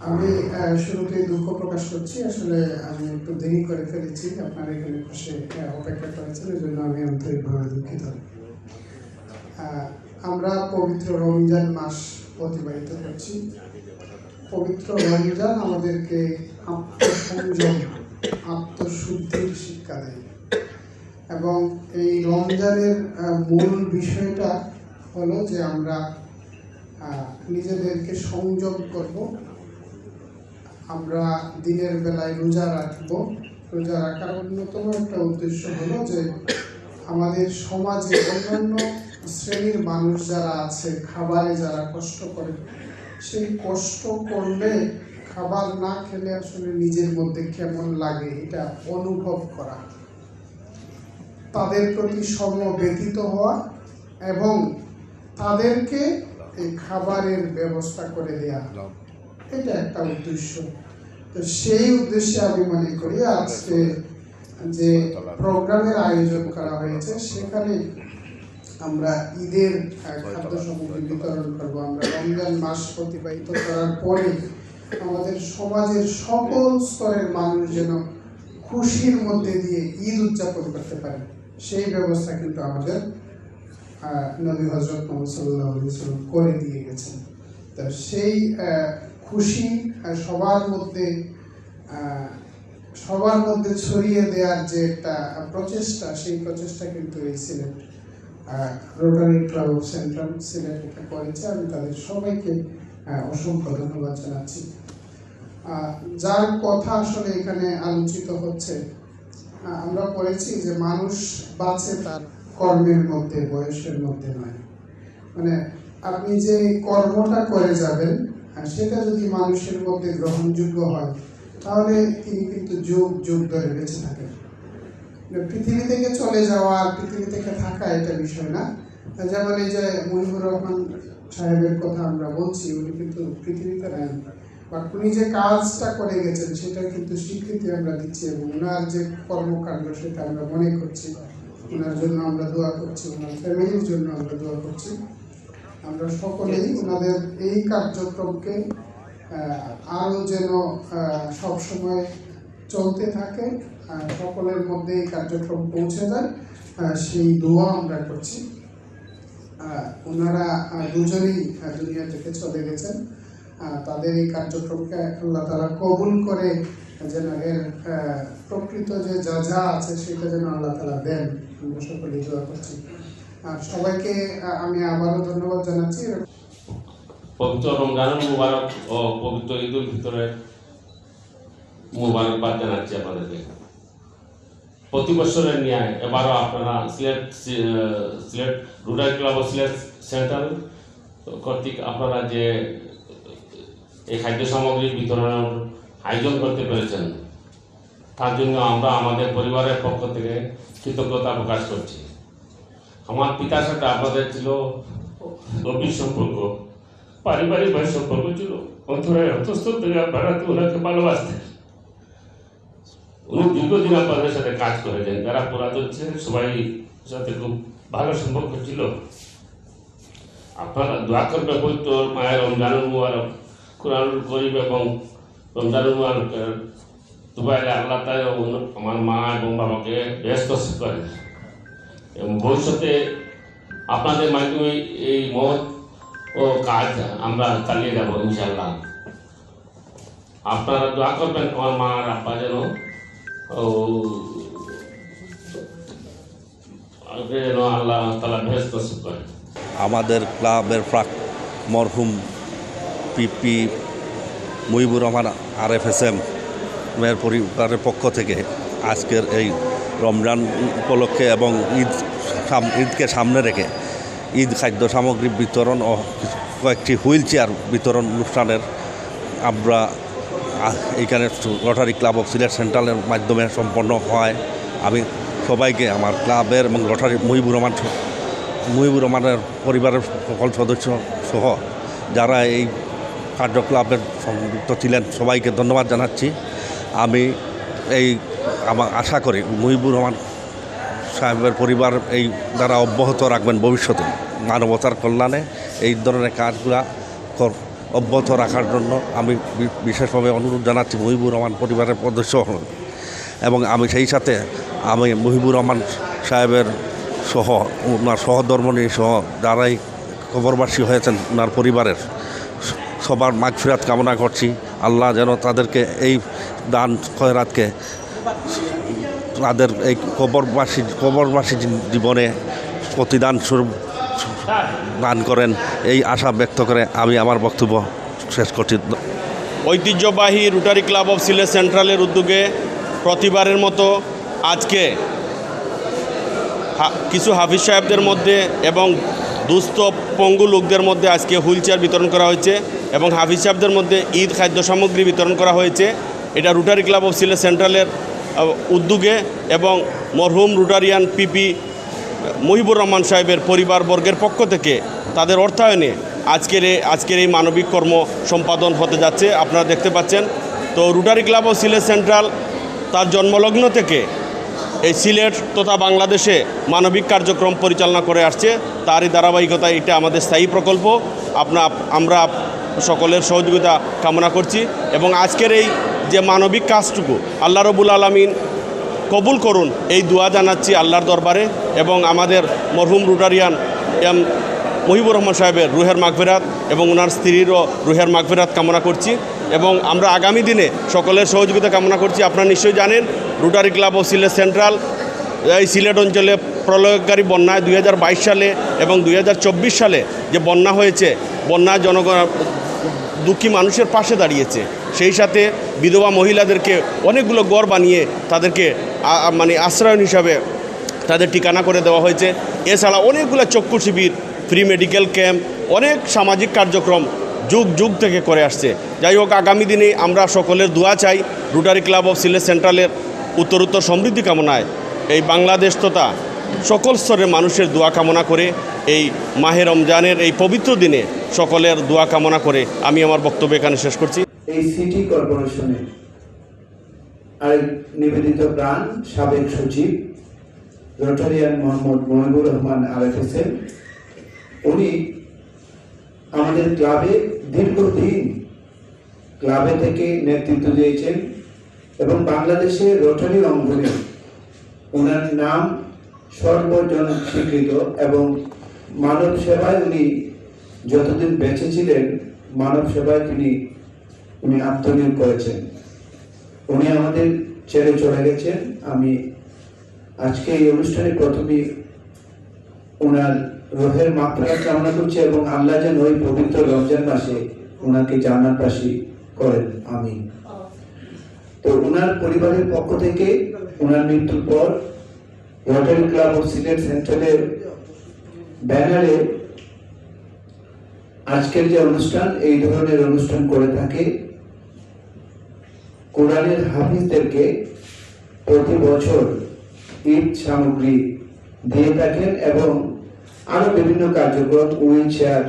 আমি আহ, শুরুতেই দুঃখ প্রকাশ করছি। আসলে আমি একটু দেরি করে ফেলেছি। আপনার এখানে বসে অপেক্ষা করেছেন এই জন্য আমি আন্তরিকভাবে দুঃখিত। আমরা পবিত্র রমজান মাস অতিবাহিত করছি। পবিত্র রমজান আমাদেরকে আত্মসংযম আত্মশুদ্ধির শিক্ষা দেয়। এবং এই রমজানের মূল বিষয়টা হলো যে আমরা নিজেদেরকে সংযম করব। আমরা দিনের বেলায় রোজা রাখব। রোজা রাখার অন্যতম একটা উদ্দেশ্য হলো যে আমাদের সমাজে অন্যান্য শ্রেণির মানুষ যারা আছে, খাবারে যারা কষ্ট করে, সেই কষ্ট করলে খাবার না খেলে আসলে নিজের মধ্যে কেমন লাগে এটা অনুভব করা। তাদের প্রতি সমব্যতীত হওয়া এবং তাদেরকে এই খাবারের ব্যবস্থা করে দেয়া। এটা একটা উদ্দেশ্য। তো সেই উদ্দেশ্যে আমি মনে করি আজকে যে প্রোগ্রামের আয়োজন করা হয়েছে সেখানে আমরা ঈদের খাদ্য সামগ্রী বিতরণ করব। আমরা রমজান মাস অতিবাহিত করার পরে আমাদের সমাজের সকল স্তরের মানুষ যেন খুশির মধ্যে দিয়ে ঈদ উদযাপন করতে পারে। সেই ব্যবস্থা কিন্তু আমাদের নবী হজরত মোহাম্মদ সাল্লাহ সাল্লাম করে দিয়ে গেছেন। তো সেই খুশি সবার মধ্যে সবার মধ্যে ছড়িয়ে দেওয়ার যে একটা প্রচেষ্টা, সেই প্রচেষ্টা কিন্তু এই Sylhet Rotary Club of Central Sylhet এটা করেছে। আমি তাদের সবাইকে অসংখ্য ধন্যবাদ জানাচ্ছি। যার কথা আসলে এখানে আলোচিত হচ্ছে আমরা পড়েছি যে মানুষ বাঁচে তার কর্মের মধ্যে বয়সের মধ্যে নয়। মানে আপনি যে কর্মটা করে যাবেন আহ, সেটা যদি মানুষের মধ্যে গ্রহণযোগ্য হয় তাহলে তিনি কিন্তু যুগ যুগ ধরে বেঁচে থাকেন। মানে পৃথিবী থেকে চলে যাওয়া আর পৃথিবী থেকে থাকা এটা বিষয় না। যেমন এই যে মহিবুর রহমান সাহেবের কথা আমরা বলছি উনি কিন্তু পৃথিবীতে নেন। বা উনি যে কাজটা করে গেছেন সেটা কিন্তু স্বীকৃতি আমরা দিচ্ছি এবং ওনার যে কর্মকাণ্ড সেটা আমরা মনে করছি। ওনার জন্য আমরা দোয়া করছি ওনার ফ্যামিলির জন্য আমরা দোয়া করছি। আমরা সকলেই ওনাদের এই কার্যক্রমকে আরও যেন সবসময় চলতে থাকে সকলের মধ্যে এই কার্যক্রম পৌঁছে যায় সেই দোয়া আমরা করছি। ওনারা দুজনেই দুনিয়া থেকে চলে গেছেন। তাদের এই কার্যক্রমকে আল্লাহ তারা কবুল করে যেন এর প্রকৃত যে যা যা আছে সেটা যেন আল্লাহ তালা দেন। সবাইকে আমি আবারও ধন্যবাদ জানাচ্ছি। পবিত্র মুবারক ও পবিত্র মুবারকবাদ জানাচ্ছি আপনাদেরকে। প্রতি বছরের ন্যায় এবারও আপনারা Sylhet Sylhet rural club Sylhet central কর্তৃক আপনারা যে এই খাদ্য সামগ্রী বিতরণের আয়োজন করতে পেরেছেন, তার জন্য আমরা আমাদের পরিবারের পক্ষ থেকে কৃতজ্ঞতা প্রকাশ করছি। আমার পিতার সাথে আপনাদের ছিল, গভীর সম্পর্ক, পারিবারিক ভাই সম্পর্ক ছিল, অন্তরের অন্তঃস্থল থেকে আপনারা তো ওনাকে ভালোবাসতেন। উনি দীর্ঘদিন আপনাদের সাথে কাজ করেছেন, যারা পুরাতন ছিলেন, সবাই সাথে খুব ভালো সম্পর্ক ছিল। আপনারা দোয়া করবে পবিত্র মায়ের রমজানুল মুবারক, কোরআনুল করিম এবং রমজানুল মুবারকের দুবাইলে আল্লাহ তাই আমার মা এবং বাবাকে ব্যস্ত করেন এবং ভবিষ্যতে আপনাদের মাধ্যমে এই মহৎ ও কাজ আমরা চালিয়ে যাব ইনশাল্লাহ আপনারা দোয়া করবেন আমার মা আর আব্বা যেন আমাদের ক্লাবের প্রাক মরহুম PP Muhibur Rahman R F S M এর পরিবারের পক্ষ থেকে আজকের এই রমজান উপলক্ষে এবং ঈদ ঈদকে সামনে রেখে ঈদ খাদ্য সামগ্রী বিতরণ ও কয়েকটি হুইল চেয়ার বিতরণ অনুষ্ঠানের আমরা এইখানে রোটারি ক্লাব অফ সিলেট সেন্ট্রালের মাধ্যমে সম্পন্ন হয়। আমি সবাইকে আমার ক্লাবের এবং রোটারি মুহিবুর রহমান মুহিবুর রহমানের পরিবারের সকল সদস্য সহ যারা এই কার্যক্লাবের সংযুক্ত ছিলেন, সবাইকে ধন্যবাদ জানাচ্ছি। আমি এই আমার আশা করি মুহিবুর রহমান সাহেবের পরিবার এই দ্বারা অব্যাহত রাখবেন ভবিষ্যতে। মানবতার কল্যাণে এই ধরনের কাজগুলা অব্যাহত রাখার জন্য আমি বিশেষভাবে অনুরোধ জানাচ্ছি মুহিবুর রহমান পরিবারের সদস্য এবং আমি সেই সাথে আমি মুহিবুর রহমান সাহেবের সহ, ওনার সহধর্মণী সহ যারাই খবরবাসী হয়েছেন ওনার পরিবারের সবার মাগফিরাত কামনা করছি। আল্লাহ যেন তাদেরকে এই দান খয়রাতকে তাদের এই কবরবাসী কবরবাসী জীবনে প্রতিদান স্বরূপ দান করেন। এই আশা ব্যক্ত করে আমি আমার বক্তব্য শেষ করছি। ঐতিহ্যবাহী রোটারি ক্লাব অফ সিলেট সেন্ট্রালের উদ্যোগে প্রতিবারের মতো আজকে কিছু হাফিজ সাহেবদের মধ্যে এবং দুস্থ পঙ্গু লোকদের মধ্যে আজকে হুইল চেয়ার বিতরণ করা হয়েছে এবং হাফিজ সাহেবদের মধ্যে ঈদ খাদ্য সামগ্রী বিতরণ করা হয়েছে। এটা রোটারি ক্লাব অফ সিলেট সেন্ট্রালের উদ্যোগে এবং মরহুম রোটারিয়ান পিপি মহিবুর রহমান সাহেবের পরিবারবর্গের পক্ষ থেকে তাদের অর্থায়নে আজকের আজকের এই মানবিক কর্ম সম্পাদন হতে যাচ্ছে। আপনারা দেখতে পাচ্ছেন, তো Rotary Club of Sylhet Central তার জন্মলগ্ন থেকে এই সিলেট তথা বাংলাদেশে মানবিক কার্যক্রম পরিচালনা করে আসছে। তারই ধারাবাহিকতায় এটা আমাদের স্থায়ী প্রকল্প। আপনা, আমরা সকলের সহযোগিতা কামনা করছি এবং আজকের এই যে মানবিক কাজটুকু আল্লাহ রবুল আলমিন কবুল করুন, এই দোয়া জানাচ্ছি আল্লাহর দরবারে এবং আমাদের মরহুম রুটারিয়ান এম মহিবুর রহমান সাহেবের রুহের মাগফেরাত এবং ওনার স্ত্রীরও রুহের মাগফেরাত কামনা করছি এবং আমরা আগামী দিনে সকলের সহযোগিতা কামনা করছি। আপনারা নিশ্চয়ই জানেন, Rotary Club of Sylhet Central, এই সিলেট অঞ্চলে প্রলয়কারী বন্যায় দুই হাজার বাইশ সালে এবং দুই হাজার চব্বিশ সালে যে বন্যা হয়েছে বন্যা জনগণ দুঃখী মানুষের পাশে দাঁড়িয়েছে। সেই সাথে বিধবা মহিলাদেরকে অনেকগুলো গড় বানিয়ে তাদেরকে মানে আশ্রয়ন হিসাবে তাদের ঠিকানা করে দেওয়া হয়েছে। এছাড়া অনেকগুলো চক্ষু শিবির ফ্রি মেডিকেল ক্যাম্প অনেক সামাজিক কার্যক্রম যুগ যুগ থেকে করে আসছে। যাই হোক, আগামী দিনে আমরা সকলের দোয়া চাই রোটারি ক্লাব অফ সিলেট সেন্ট্রালের উত্তরোত্তর সমৃদ্ধি কামনায়। এই বাংলাদেশ তথা সকল স্তরের মানুষের দোয়া কামনা করে এই মাহে রমজানের এই পবিত্র দিনে সকলের দোয়া কামনা করে আমি আমার বক্তব্য এখানে শেষ করছি। এই সিটি কর্পোরেশনে আরেক নিবেদিত প্রাণ, সাবেক সচিব, রোটারিয়ান মোহাম্মদ মহিবুর রহমান আরেফ হোসেন উনি আমাদের ক্লাবে দীর্ঘদিন ক্লাবে থেকে নেতৃত্ব দিয়েছেন এবং বাংলাদেশে রোটারি অঙ্গনে ওনার নাম সর্বজন স্বীকৃত এবং মানব সেবায় উনি যতদিন বেঁচে ছিলেন, মানব সেবায় তিনি উনি আত্মনিয়োগ করেছেন। উনি আমাদের ছেড়ে চলে গেছেন। আমি আজকে এই অনুষ্ঠানে প্রথমে ওনার রোহের মাত্রা কামনা করছি এবং আল্লাহ যেন ওই পবিত্র রমজান মাসে ওনাকে জান্নাতবাসী করেন। আমি তো ওনার পরিবারের পক্ষ থেকে ওনার মৃত্যুর পর রোটারি ক্লাব ও সিলেট সেন্ট্রালের ব্যানারে আজকের যে অনুষ্ঠান, এই ধরনের অনুষ্ঠান করে থাকে। কোরআনের হাফিজদেরকে প্রতি বছর ঈদ সামগ্রী দিয়ে থাকেন এবং আরও বিভিন্ন কার্যক্রম, হুইল চেয়ার।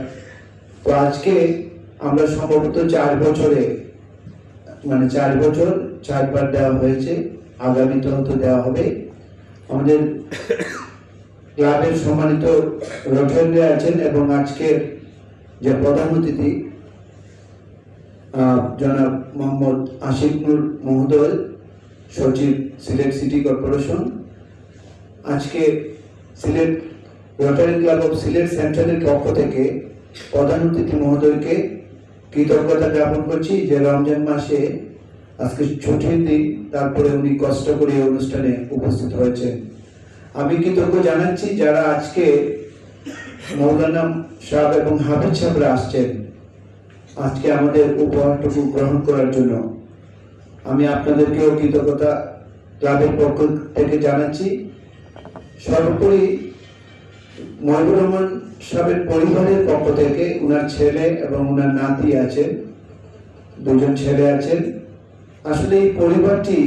তো আজকে আমরা সম্ভবত চার বছরে মানে চার বছর, চারবার দেওয়া হয়েছে। আগামীতে হয়তো দেওয়া হবে। আমাদের ক্লাবের সম্মানিত রোটারিরা আছেন এবং আজকের যে প্রধান অতিথি জনাব মোহাম্মদ আশিক নূর মহোদয়, সচিব সিলেট সিটি কর্পোরেশন। আজকে Sylhet, Rotary Club of Sylhet সেন্ট্রালের পক্ষ থেকে প্রধান অতিথি মহোদয়কে কৃতজ্ঞতা জ্ঞাপন করছি যে রমজান মাসে আজকে ছুটির দিন, তারপরে উনি কষ্ট করে অনুষ্ঠানে উপস্থিত হয়েছেন। আমি কৃতজ্ঞ জানাচ্ছি যারা আজকে মৌলানা সাহেব এবং হাফিজ সাহেবরা আসছেন। আজকে আমাদের উপহারটুকু গ্রহণ করার জন্য আমি আপনাদেরকেও কৃতজ্ঞতা ক্লাবের পক্ষ থেকে জানাচ্ছি। সর্বোপরি মহিবুর রহমান সাহেবের পরিবারের পক্ষ থেকে উনার ছেলে এবং উনার নাতি আছেন, দুজন ছেলে আছেন। আসলে এই পরিবারটি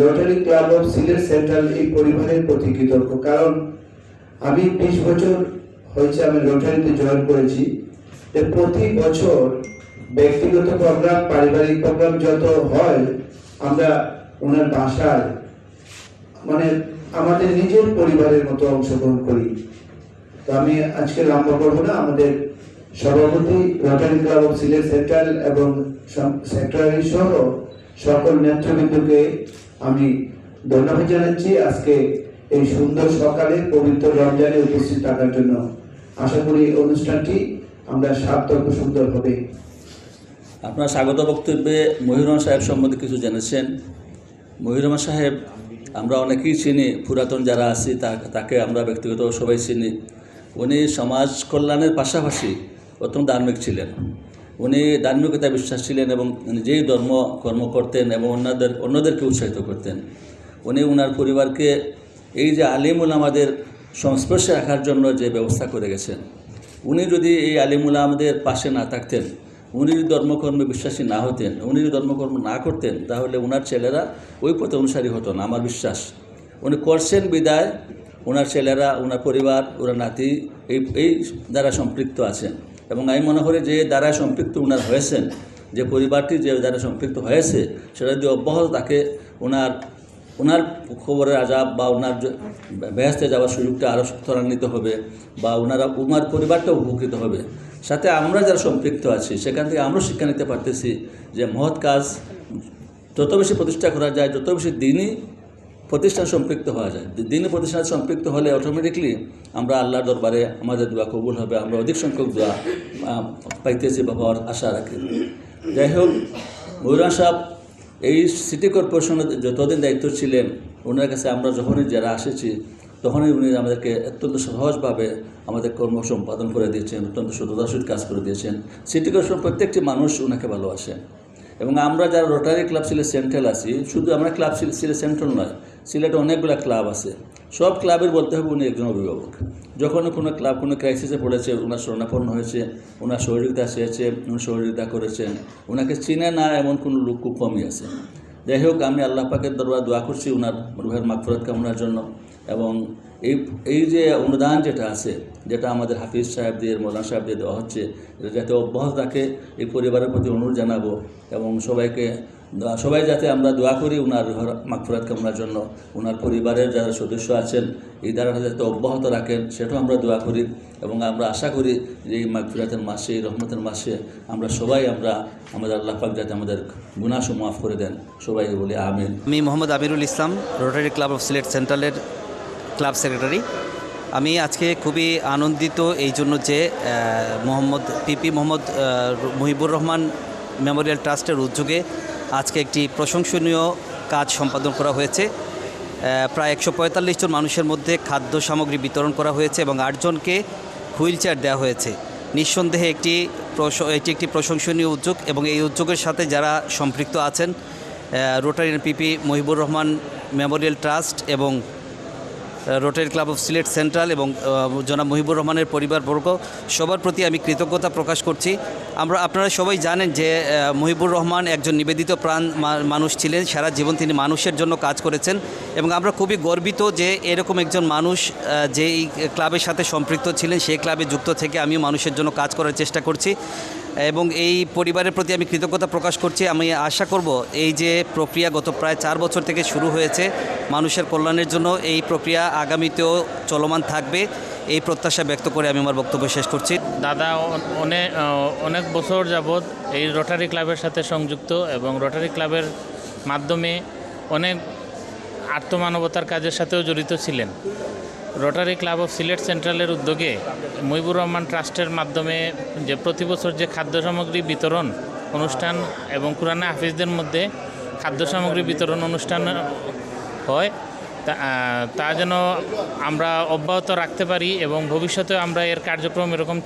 Rotary Club of Sylhet Central এই পরিবারের প্রতি কৃতজ্ঞ। কারণ আমি বিশ বছর হয়েছে আমি রোটারিতে জয়েন করেছি। প্রতি বছর ব্যক্তিগত প্রোগ্রাম, পারিবারিক প্রোগ্রাম যত হয়, আমরা ওনার বাসায় মানে আমাদের নিজের পরিবারের মতো অংশগ্রহণ করি। তো আমি আজকে লম্বা করব না, আমাদের সভাপতি Rotary Club of Sylhet Central এবং সেক্রেটারি সহ সকল নেতৃবৃন্দকে আমি ধন্যবাদ জানাচ্ছি। আজকে এই সুন্দর সকালে পবিত্র রমজানে উপস্থিত থাকার জন্য আশা করি অনুষ্ঠানটি আমরা সার্থক সুন্দর হবে। আপনার স্বাগত বক্তব্যে মহিরুমান সাহেব সম্বন্ধে কিছু জেনেছেন। মহিরুমান সাহেব, আমরা অনেকেই চিনি, পুরাতন যারা আছি তাকে আমরা ব্যক্তিগত সবাই চিনি। উনি সমাজ কল্যাণের পাশাপাশি অত্যন্ত ধার্মিক ছিলেন। উনি ধার্মিকতায় বিশ্বাস ছিলেন এবং নিজেই ধর্ম কর্ম করতেন এবং অন্যদের, অন্যদেরকে উৎসাহিত করতেন। উনি ওনার পরিবারকে এই যে আলিমুল আমাদের সংস্পর্শে রাখার জন্য যে ব্যবস্থা করে গেছেন উনি যদি এই আলিমুল আমাদের পাশে না থাকতেন, উনি যদি ধর্মকর্মে বিশ্বাসী না হতেন, উনি যদি ধর্মকর্ম না করতেন, তাহলে ওনার ছেলেরা ওই পথে অনুসারী হতো না, আমার বিশ্বাস। উনি করছেন বিদায় ওনার ছেলেরা ওনার পরিবার ওনার নাতি, এই এই দ্বারা সম্পৃক্ত আছেন। এবং আমি মনে করি যে দ্বারা সম্পৃক্ত ওনার হয়েছেন, যে পরিবারটি যে দ্বারা সম্পৃক্ত হয়েছে, সেটা যদি অব্যাহত তাকে ওনার ওনার খবরের আজাব বা ওনার বেহেস্তে যাওয়ার সুযোগটা আরও ত্বরান্বিত হবে বা ওনারা ওনার পরিবারটাও উপকৃত হবে। সাথে আমরা যারা সম্পৃক্ত আছি, সেখান থেকে আমরাও শিক্ষা নিতে পারতেছি যে মহৎ কাজ যত বেশি প্রতিষ্ঠা করা যায়, যত বেশি দিনই প্রতিষ্ঠান সম্পৃক্ত হওয়া যায়। দিনই প্রতিষ্ঠান সম্পৃক্ত হলে অটোমেটিকলি আমরা আল্লাহর দরবারে আমাদের দোয়া কবুল হবে, আমরা অধিক সংখ্যক দোয়া পাইতেছি বা পাওয়ার আশা রাখি। যাই হোক ময়ূরান সাহেব এই সিটি কর্পোরেশনের যতদিন দায়িত্ব ছিলেন ওনার কাছে আমরা যখনই যারা এসেছি তখনই উনি আমাদেরকে অত্যন্ত সহজভাবে আমাদের কর্ম সম্পাদন করে দিয়েছেন, অত্যন্ত সততাশীল কাজ করে দিয়েছেন। সিটি কর্পোরেশন প্রত্যেকটি মানুষ ওনাকে ভালোবাসে। এবং আমরা যারা রোটারি ক্লাব সিলে সেন্ট্রাল আছি, শুধু আমরা ক্লাব সিলেট সেন্ট্রাল নয় সিলেটে অনেকগুলো ক্লাব আছে। সব ক্লাবের বলতে হবে উনি একজন অভিভাবক। যখন কোনো ক্লাব, কোনো ক্রাইসিসে পড়েছে ওনার শরণাপন্ন হয়েছে ওনার সহযোগিতা চেয়েছে, উনি সহযোগিতা করেছেন ওনাকে চিনে না এমন কোনো লোক খুব কমই আছে। যাই হোক, আমি আল্লাহ পাকের দরবার দোয়া করছি ওনার রুহের মাগফরত কামনার জন্য এবং এই এই যে অনুদান যেটা আছে, যেটা আমাদের হাফিজ সাহেব দিয়ে সাহেবদের, মৌলানা সাহেবদের দেওয়া হচ্ছে যাতে অব্যাহত থাকে, এই পরিবারের প্রতি অনুরোধ জানাব এবং সবাইকে দোয়া- সবাই যাতে আমরা দোয়া করি ওনার রুহের মাগফরত কামনার জন্য। ওনার পরিবারের যারা সদস্য আছেন, এই দ্বারাটা যাতে অব্যাহত রাখেন, সেটাও আমরা দোয়া করি এবং আমরা আশা করি যে এই মাগফিরাতের মাসে, এই রহমতের মাসে আমরা সবাই আমরা আমাদের আল্লাহ পাক যাতে আমাদের গুনাশো মাফ করে দেন। সবাই বলি আমিন। আমি Mohammad Amirul Islam Rotary club of Sylhet সেন্ট্রালের club secretary. আমি আজকে খুবই আনন্দিত এই জন্য যে মোহাম্মদ পিপি মোহাম্মদ মুহিবুর রহমান মেমোরিয়াল ট্রাস্টের উদ্যোগে আজকে একটি প্রশংসনীয় কাজ সম্পাদন করা হয়েছে। প্রায় একশো পঁয়তাল্লিশ জন মানুষের মধ্যে খাদ্য সামগ্রী বিতরণ করা হয়েছে এবং আটজনকে হুইল চেয়ার দেওয়া হয়েছে। নিঃসন্দেহে একটি এটি একটি প্রশংসনীয় উদ্যোগ এবং এই উদ্যোগের সাথে যারা সম্পৃক্ত আছেন Rotary PP Mohibur Rahman Memorial Trust এবং Rotary Club of Sylhet Central এবং জনাব মহিবুর রহমানের পরিবারবর্গ সবার প্রতি আমি কৃতজ্ঞতা প্রকাশ করছি। আমরা, আপনারা সবাই জানেন যে মহিবুর রহমান একজন নিবেদিত প্রাণ মানুষ ছিলেন, সারা জীবন তিনি মানুষের জন্য কাজ করেছেন এবং আমরা খুবই গর্বিত যে, এরকম একজন মানুষ যে এই ক্লাবের সাথে সম্পৃক্ত ছিলেন, সেই ক্লাবে যুক্ত থেকে আমিও মানুষের জন্য কাজ করার চেষ্টা করছি। এবং এই পরিবারের প্রতি আমি কৃতজ্ঞতা প্রকাশ করছি। আমি আশা করব এই যে প্রক্রিয়া গত প্রায় চার বছর থেকে শুরু হয়েছে, মানুষের কল্যাণের জন্য এই প্রক্রিয়া আগামীতেও চলমান থাকবে। এই প্রত্যাশা ব্যক্ত করে আমি আমার বক্তব্য শেষ করছি। দাদা অনেক অনেক বছর যাবৎ এই রোটারি ক্লাবের সাথে সংযুক্ত এবং রোটারি ক্লাবের মাধ্যমে অনেক আত্মমানবতার কাজের সাথেও জড়িত ছিলেন। রোটারি ক্লাব অফ সিলেট সেন্ট্রালের উদ্যোগে মহিবুর রহমান ট্রাস্টের মাধ্যমে যে প্রতি বছর যে খাদ্য সামগ্রী বিতরণ অনুষ্ঠান এবং কোরআনে হাফিজদের মধ্যে খাদ্য সামগ্রী বিতরণ অনুষ্ঠান হয়, তা যেন আমরা অব্যাহত রাখতে পারি এবং ভবিষ্যতে আমরা এর কার্যক্রম এরকম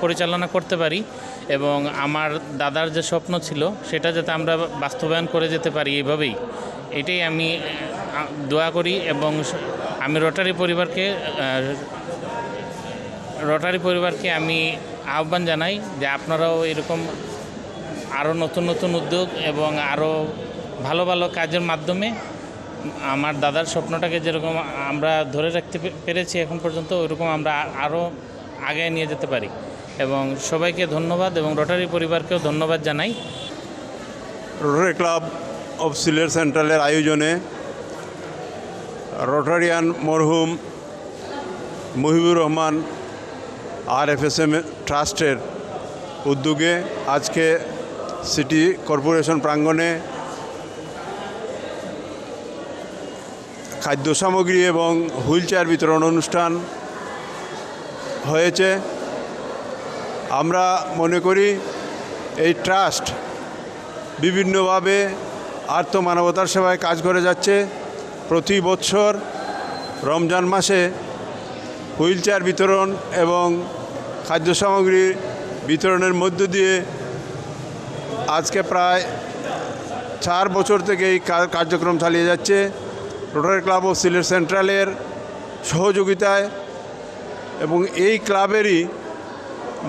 পরিচালনা করতে পারি এবং আমার দাদার যে স্বপ্ন ছিল সেটা যাতে আমরা বাস্তবায়ন করে যেতে পারি এইভাবেই এটাই আমি দোয়া করি এবং আমি রোটারি পরিবারকে রোটারি পরিবারকে আমি আহ্বান জানাই যে আপনারাও এরকম আরও নতুন নতুন উদ্যোগ এবং আরও ভালো ভালো কাজের মাধ্যমে আমার দাদার স্বপ্নটাকে যেরকম আমরা ধরে রাখতে পেরেছি এখন পর্যন্ত, ওইরকম আমরা আরও আগে নিয়ে যেতে পারি। এবং সবাইকে ধন্যবাদ এবং রোটারি পরিবারকেও ধন্যবাদ জানাই। রোটারি ক্লাব অফ সিলেট সেন্ট্রালের আয়োজনে রোটারিয়ান মরহুম Mohibur Rahman R F S M ট্রাস্টের উদ্যোগে আজকে সিটি কর্পোরেশন প্রাঙ্গণে খাদ্য সামগ্রী এবং হুইল চেয়ার বিতরণ অনুষ্ঠান হয়েছে। আমরা মনে করি এই ট্রাস্ট বিভিন্নভাবে আর্থ মানবতার সেবায় কাজ করে যাচ্ছে। প্রতি বছর রমজান মাসে হুইল চেয়ার বিতরণ এবং খাদ্য সামগ্রী বিতরণের মধ্য দিয়ে আজকে প্রায় চার বছর থেকে এই কার্যক্রম চালিয়ে যাচ্ছে। রোটারি ক্লাব অফ সিলেট সেন্ট্রালের সহযোগিতায় এবং এই ক্লাবেরই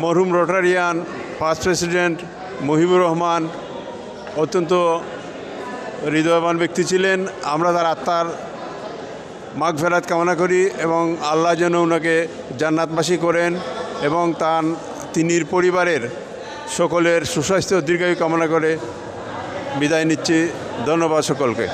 মরহুম Rotarian first president Mohibur Rahman অত্যন্ত হৃদয়বান ব্যক্তি ছিলেন। আমরা তার আত্মার মাঘ ফেরাত কামনা করি এবং আল্লাহ যেন ওনাকে জান্নাতবাসী করেন এবং তার তিনি পরিবারের সকলের সুস্বাস্থ্য দীর্ঘায়ু কামনা করে বিদায় নিচ্ছি। ধন্যবাদ সকলকে।